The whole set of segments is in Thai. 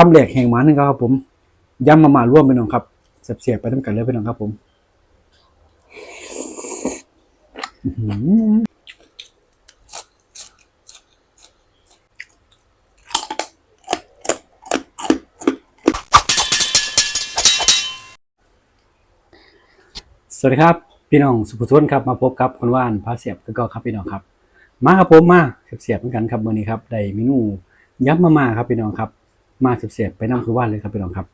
คำแหลกแห่งหมาหนึ่งครับผม ย้ำมามาร่วมไปน้องครับเสียบๆไปน้ำกันเลยไปน้องครับผมสวัสดีครับ พี่น้องสุภุทนครับมาพบกับคนว่านพาเสียบก็ครับพี่น้องครับ มาครับผมมาเสียบๆเหมือนกันครับวันนี้ครับได้เมนูยำมาม่าครับพี่น้องครับ มาเสียบๆไปน้ำคือว่านเลยครับพี่น้องครับ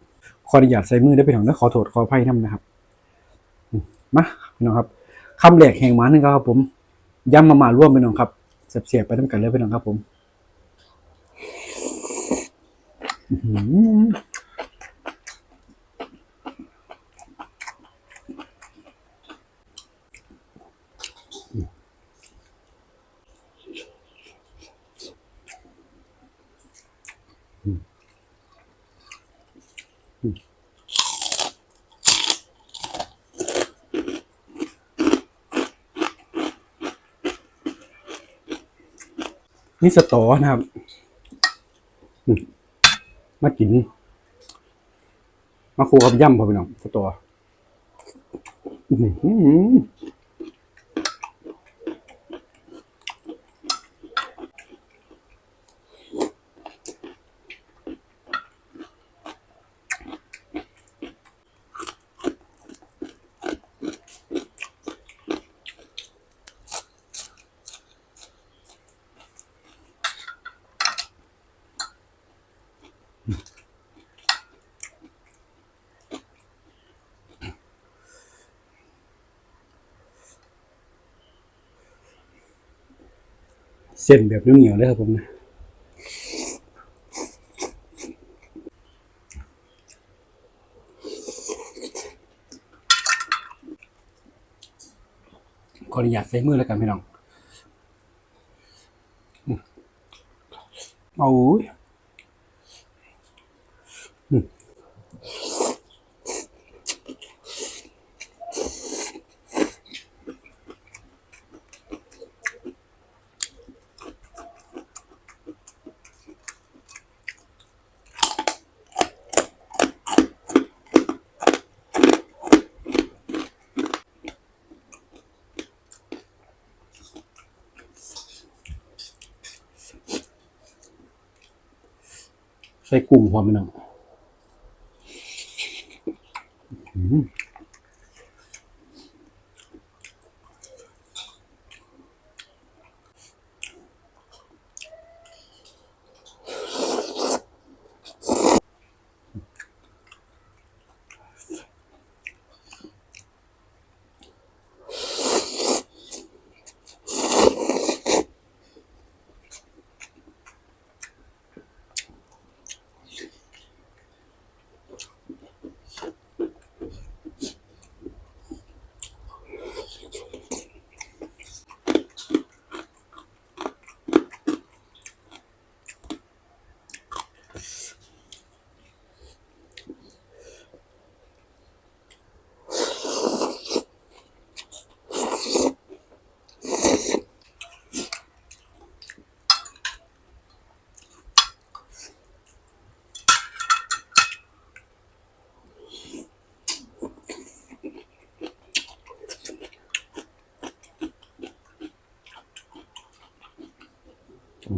ขออนุญาตใส่มือได้พี่น้องและขอโทษขออภัยน้ำนะครับมาพี่น้องครับคำแหลกแห่งหมานึงครับผมย้ำมามาร่วมพี่น้องครับเสียบๆไปน้ำกันเลยพี่น้องครับผมอื้อ หือนี่สตอนะครับ มากิน มาคูกับย่ำพอพี่น้องสตอ เส้นแบบเหนียวๆเลยครับผมนะขออนุญาตใส่มือแล้วกันพี่น้องเอาอุ้ย ใส่กุ้งพร้อมไหมน้อง โ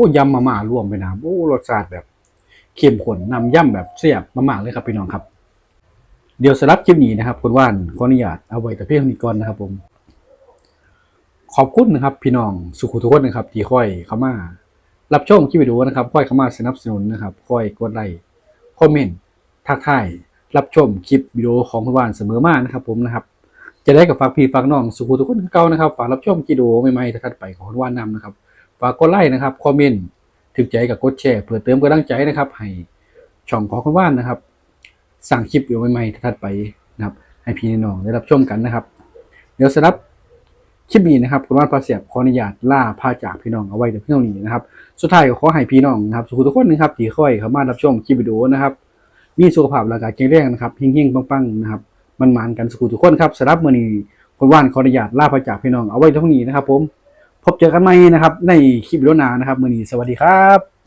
อ้ยำมาม่ารวมไปนะครับโอ้รสชาติแบบเข้มข้นนำย่ำแบบเสียบมากๆเลยครับพี่น้องครับ เดี๋ยวสำหรับคลิปนี้นะครับคุณว่านขออนุญาตเอาไว้แต่เพียงนี้ก่อนนะครับผม ขอบคุณนะครับ พี่น้องสุขุทุกคนนะครับที่ค่อยเข้ามา รับชมคลิปวิดีโอนะครับค่อยเข้ามาสนับสนุนนะครับค่อยกดไลค์คอมเมนต์ทักทายรับชมคลิปวิดีโอของคุณว่านเสมอมานะครับ ผมนะครับ จะได้กับฝากพี่ฝากน้องสุขุทุกคนเก่านะครับฝากรับชมคลิปวิดีโอใหม่ๆถัดไปของคุณว่านนำนะครับฝากกดไลค์นะครับคอมเมนต์ถึกใจกับกดแชร์เพื่อเติมกำลังใจนะครับ ให้ช่องของคุณว่านนะครับ สั่งคลิปวิดีโอใหม่ๆถัดไปนะครับ ให้พี่น้องได้รับชมกันนะครับ เดี๋ยวสำหรับ คลิปนี้นะครับคุณว่านพาเสียบขออนุญาตล่าพาจากพี่น้องเอาไว้แต่เพียงเท่านี้นะครับสุดท้ายก็ขอให้พี่น้องนะครับสุขทุกคนนะครับที่ค่อยเข้ามารับชมคลิปวิดีโอนะครับมีสุขภาพร่างกายแข็งแรงนะครับเฮงๆปังๆนะครับมันมันกันสุขทุกคนครับสำหรับมื้อนี้คนว่านขออนุญาตลาพระจากพี่น้องเอาไว้เท่านี้นะครับผมพบเจอกันใหม่นะครับในคลิปวิดีโอหน้านะครับมื้อนี้สวัสดีครับ